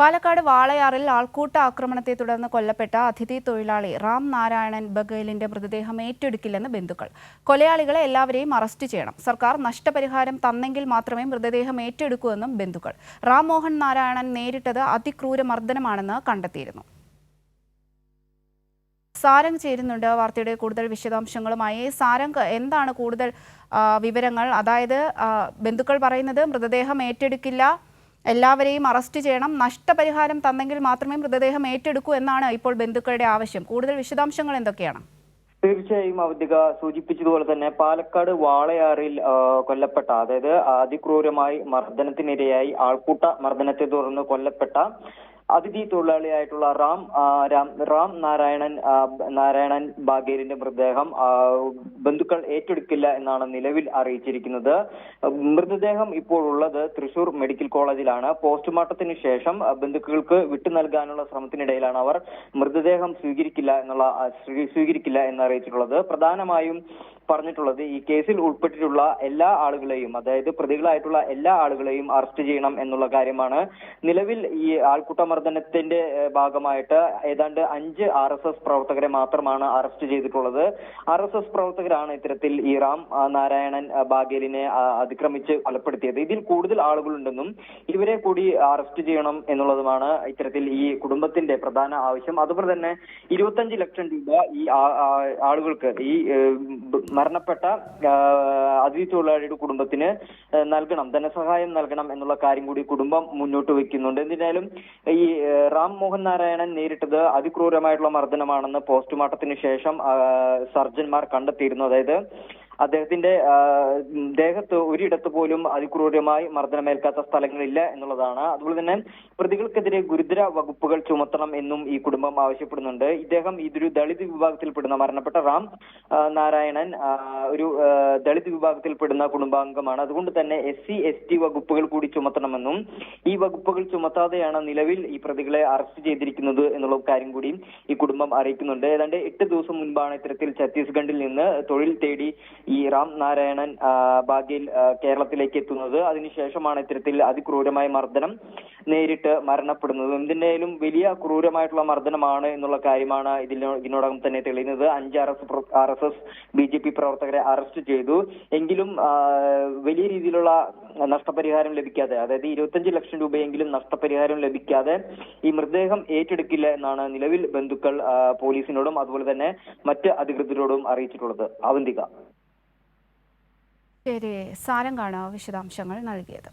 പാലക്കാട് വാളയാറിൽ ആൾക്കൂട്ട ആക്രമണത്തെ തുടർന്ന് കൊല്ലപ്പെട്ട അതിഥി തൊഴിലാളി റാം നാരായണൻ ബഗേലിന്റെ മൃതദേഹം ഏറ്റെടുക്കില്ലെന്ന് ബന്ധുക്കൾ. കൊലയാളികളെ എല്ലാവരെയും അറസ്റ്റ് ചെയ്യണം. സർക്കാർ നഷ്ടപരിഹാരം തന്നെങ്കിൽ മാത്രമേ മൃതദേഹം ഏറ്റെടുക്കൂ എന്നും ബന്ധുക്കൾ. റാം മോഹൻ നാരായണൻ നേരിട്ടത് അതിക്രൂര മർദ്ദനമാണെന്ന് കണ്ടെത്തിയിരുന്നു. സാരംഗ് ചേരുന്നുണ്ട്. വാർത്തയുടെ കൂടുതൽ വിശദാംശങ്ങളുമായി സാരംഗ് എന്താണ് കൂടുതൽ വിവരങ്ങൾ? അതായത് ബന്ധുക്കൾ പറയുന്നത് മൃതദേഹം ഏറ്റെടുക്കില്ല എല്ലാവരെയും അറസ്റ്റ് ചെയ്യണം നഷ്ടപരിഹാരം തന്നെങ്കിൽ മാത്രമേ മൃതദേഹം ഏറ്റെടുക്കൂ എന്നാണ് ഇപ്പോൾ ബന്ധുക്കളുടെ ആവശ്യം. കൂടുതൽ വിശദാംശങ്ങൾ എന്തൊക്കെയാണ്? തീർച്ചയായും അവധിക സൂചിപ്പിച്ചതുപോലെ തന്നെ പാലക്കാട് വാളയാറിൽ കൊല്ലപ്പെട്ട അതായത് അതിക്രൂരമായി മർദ്ദനത്തിനിരയായി ആൾക്കൂട്ട മർദ്ദനത്തെ തുടർന്ന് കൊല്ലപ്പെട്ട അതിഥി തൊഴിലാളിയായിട്ടുള്ള റാം രാം റാം നാരായണൻ നാരായണൻ ബാഗേലിന്റെ മൃതദേഹം ബന്ധുക്കൾ ഏറ്റെടുക്കില്ല എന്നാണ് നിലവിൽ അറിയിച്ചിരിക്കുന്നത്. മൃതദേഹം ഇപ്പോൾ ഉള്ളത് തൃശൂർ മെഡിക്കൽ കോളേജിലാണ്. പോസ്റ്റ്മോർട്ടത്തിന് ശേഷം ബന്ധുക്കൾക്ക് വിട്ടു നൽകാനുള്ള ശ്രമത്തിനിടയിലാണ് അവർ മൃതദേഹം സ്വീകരിക്കില്ല എന്നുള്ള സ്വീകരിക്കില്ല എന്ന് അറിയിച്ചിട്ടുള്ളത് പ്രധാനമായും പറഞ്ഞിട്ടുള്ളത് ഈ കേസിൽ ഉൾപ്പെട്ടിട്ടുള്ള എല്ലാ ആളുകളെയും അതായത് പ്രതികളായിട്ടുള്ള എല്ലാ ആളുകളെയും അറസ്റ്റ് ചെയ്യണം എന്നുള്ള കാര്യമാണ്. നിലവിൽ ഈ ആൾക്കൂട്ടമർദ്ദനത്തിന്റെ ഏഹ്, ഭാഗമായിട്ട് ഏതാണ്ട് അഞ്ച് ആർ എസ് എസ് പ്രവർത്തകരെ മാത്രമാണ് അറസ്റ്റ് ചെയ്തിട്ടുള്ളത്. ആർ എസ് എസ് പ്രവർത്തകരാണ് ഇത്തരത്തിൽ ഈ റാം നാരായണൻ ബാഗേലിനെ അതിക്രമിച്ച് കൊലപ്പെടുത്തിയത്. ഇതിൽ കൂടുതൽ ആളുകളുണ്ടെന്നും ഇവരെ കൂടി അറസ്റ്റ് ചെയ്യണം എന്നുള്ളതുമാണ് ഇത്തരത്തിൽ ഈ കുടുംബത്തിന്റെ പ്രധാന ആവശ്യം. അതുപോലെ തന്നെ ഇരുപത്തഞ്ച് ലക്ഷം രൂപ ഈ ആളുകൾക്ക് ഈ മരണപ്പെട്ട അതിഥി തൊഴിലാളിയുടെ കുടുംബത്തിന് നൽകണം ധനസഹായം നൽകണം എന്നുള്ള കാര്യം കൂടി കുടുംബം മുന്നോട്ട് വെക്കുന്നുണ്ട് എന്തിനാലും ഈ റാം മോഹൻ നാരായണൻ നേരിട്ടത് അതിക്രൂരമായിട്ടുള്ള മർദ്ദനമാണെന്ന് പോസ്റ്റ്മോർട്ടത്തിന് ശേഷം സർജൻമാർ കണ്ടെത്തിയിരുന്നു. അതായത് അദ്ദേഹത്തിന്റെ ദേഹത്ത് ഒരിടത്ത് പോലും അതിക്രൂരമായി മർദ്ദനമേൽക്കാത്ത സ്ഥലങ്ങളില്ല എന്നുള്ളതാണ്. അതുപോലെ തന്നെ പ്രതികൾക്കെതിരെ ഗുരുതര വകുപ്പുകൾ ചുമത്തണം എന്നും ഈ കുടുംബം ആവശ്യപ്പെടുന്നുണ്ട്. ഇദ്ദേഹം ഇതൊരു ദളിത് വിഭാഗത്തിൽപ്പെടുന്ന മരണപ്പെട്ട റാം നാരായണൻ ഒരു ദളിത് വിഭാഗത്തിൽപ്പെടുന്ന കുടുംബാംഗമാണ്. അതുകൊണ്ട് തന്നെ എസ് സി എസ് ടി വകുപ്പുകൾ കൂടി ചുമത്തണമെന്നും ഈ വകുപ്പുകൾ ചുമത്താതെയാണ് നിലവിൽ ഈ പ്രതികളെ അറസ്റ്റ് ചെയ്തിരിക്കുന്നത് എന്നുള്ള കാര്യം കൂടി ഈ കുടുംബം അറിയിക്കുന്നുണ്ട്. ഏതാണ്ട് എട്ട് ദിവസം മുൻപാണ് ഇത്തരത്തിൽ ഛത്തീസ്ഗഡിൽ നിന്ന് തൊഴിൽ തേടി ഈ റാം നാരായണൻ ഭാഗ്യയിൽ കേരളത്തിലേക്ക് എത്തുന്നത്. അതിനുശേഷമാണ് ഇത്തരത്തിൽ അതിക്രൂരമായ മർദ്ദനം നേരിട്ട് മരണപ്പെടുന്നത്. എന്തിനേലും വലിയ ക്രൂരമായിട്ടുള്ള മർദ്ദനമാണ് എന്നുള്ള കാര്യമാണ് ഇതിൽ ഇതിനോടകം തന്നെ തെളിയുന്നത്. അഞ്ച് R S R S S B J P പ്രവർത്തകരെ അറസ്റ്റ് ചെയ്തു. എങ്കിലും വലിയ രീതിയിലുള്ള നഷ്ടപരിഹാരം ലഭിക്കാതെ അതായത് ഇരുപത്തഞ്ച് ലക്ഷം രൂപയെങ്കിലും നഷ്ടപരിഹാരം ലഭിക്കാതെ ഈ മൃതദേഹം ഏറ്റെടുക്കില്ല എന്നാണ് നിലവിൽ ബന്ധുക്കൾ പോലീസിനോടും അതുപോലെ തന്നെ മറ്റ് അധികൃതരോടും അറിയിച്ചിട്ടുള്ളത്. അവന്തിക. ശരി സാരംഗാണ് വിശദാംശങ്ങൾ നൽകിയത്